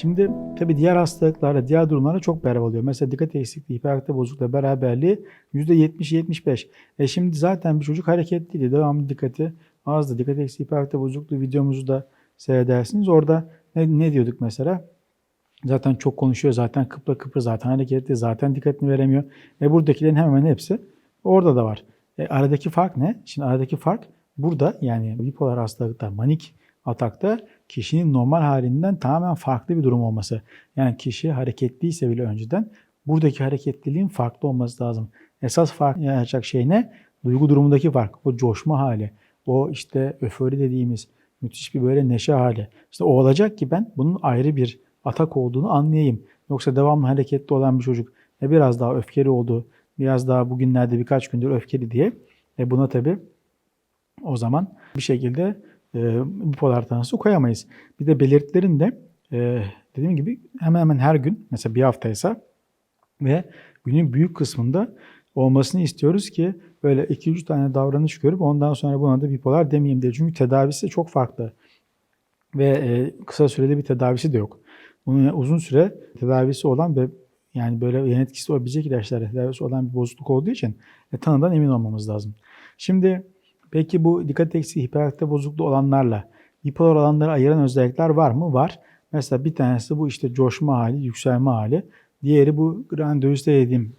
Şimdi tabii diğer hastalıklarla, diğer durumlarla çok beraber oluyor. Mesela dikkat eksikliği, hiperaktif bozuklukla beraberliği %70-75. E şimdi zaten bir çocuk hareketliydi. Devamlı dikkati azdı. Dikkat eksikliği, hiperaktif bozukluğu videomuzu da seyredersiniz. Orada ne, ne diyorduk mesela? Zaten çok konuşuyor, zaten kıpır kıpır, zaten hareketli, zaten dikkatini veremiyor. Ve buradakilerin hemen hepsi orada da var. E, aradaki fark ne? Şimdi aradaki fark burada yani bipolar hastalıkta, manik atakta kişinin normal halinden tamamen farklı bir durum olması. Yani kişi hareketliyse bile önceden buradaki hareketliliğin farklı olması lazım. Esas fark yaratacak şey ne? Duygu durumundaki fark. O coşma hali. O işte öfori dediğimiz müthiş bir böyle neşe hali. İşte o olacak ki ben bunun ayrı bir atak olduğunu anlayayım. Yoksa devamlı hareketli olan bir çocuk e biraz daha öfkeli oldu, biraz daha bugünlerde birkaç gündür öfkeli diye e buna tabii o zaman bir şekilde e, bipolar tanısı koyamayız. Bir de belirtilerin de e, dediğim gibi hemen hemen her gün mesela bir haftaysa ve günün büyük kısmında olmasını istiyoruz ki böyle 2-3 tane davranış görüp ondan sonra buna da bipolar demeyeyim diye. Çünkü tedavisi çok farklı ve e, kısa sürede bir tedavisi de yok. Bunun uzun süre tedavisi olan ve yani böyle yan etkisi olabilecek ilaçlarla tedavisi olan bir bozukluk olduğu için e, tanıdan emin olmamız lazım. Şimdi peki bu dikkat eksikliği hiperaktif bozukluğu olanlarla bipolar olanları ayıran özellikler var mı? Var. Mesela bir tanesi bu işte coşma hali, yükselme hali. Diğeri bu grandiozite dediğim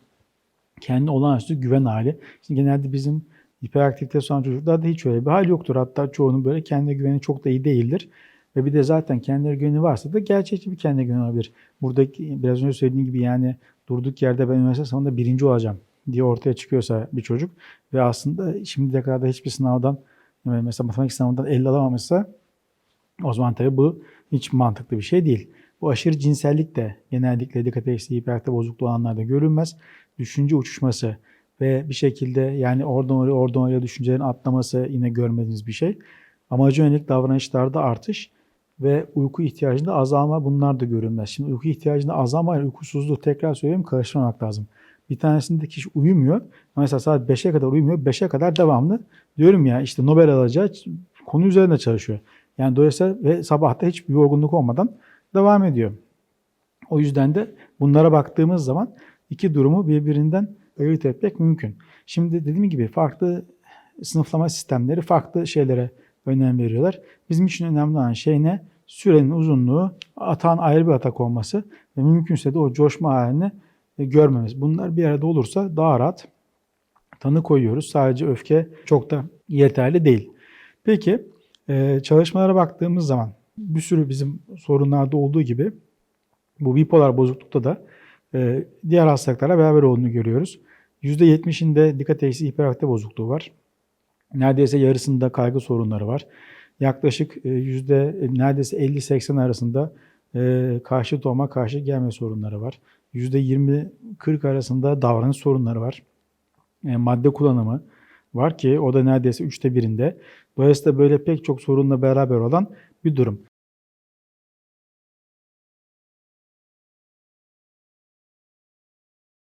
kendi olağanüstü güven hali. Şimdi genelde bizim hiperaktivite olan çocuklarda hiç öyle bir hal yoktur. Hatta çoğunun böyle kendi güveni çok da iyi değildir. Ve bir de zaten kendi güveni varsa da gerçekçi bir kendi güveni olabilir. Buradaki biraz önce söylediğim gibi yani durduk yerde ben üniversite sınavında birinci olacağım diye ortaya çıkıyorsa bir çocuk ve aslında şimdiye kadar da hiçbir sınavdan yani mesela matematik sınavından 50 alamamışsa o zaman tabii bu hiç mantıklı bir şey değil. Bu aşırı cinsellik de genellikle dikkat eksikliği, hiperaktif bozukluğu olanlarda görülmez. Düşünce uçuşması ve bir şekilde yani oradan oraya oradan oraya düşüncelerin atlaması yine görmediğiniz bir şey. Amaca yönelik davranışlarda artış ve uyku ihtiyacında azalma bunlar da görülmez. Şimdi uyku ihtiyacında azalma ile uykusuzluğu tekrar söyleyeyim karıştırmamak lazım. Bir tanesinde kişi uyumuyor. Mesela saat 5'e kadar uyumuyor. 5'e kadar devamlı diyorum ya işte Nobel alacağı konu üzerinde çalışıyor. Yani dolayısıyla ve sabahta hiçbir yorgunluk olmadan devam ediyor. O yüzden de bunlara baktığımız zaman iki durumu birbirinden ayırt etmek mümkün. Şimdi dediğim gibi farklı sınıflama sistemleri farklı şeylere önem veriyorlar. Bizim için önemli olan şey ne? Sürenin uzunluğu, atağın ayrı bir atak olması ve mümkünse de o coşma halini görmemiz. Bunlar bir arada olursa daha rahat tanı koyuyoruz. Sadece öfke çok da yeterli değil. Peki e, çalışmalara baktığımız zaman bir sürü bizim sorunlarda olduğu gibi bu bipolar bozuklukta da e, diğer hastalıklarla beraber olduğunu görüyoruz. %70'inde dikkat eksikliği hiperaktif bozukluğu var. Neredeyse yarısında kaygı sorunları var. Yaklaşık e, yüzde neredeyse 50-80 arasında e, karşı olma, karşı gelme sorunları var. Yüzde 20-40 arasında davranış sorunları var. E, madde kullanımı var ki o da neredeyse üçte birinde. Dolayısıyla böyle pek çok sorunla beraber olan bir durum.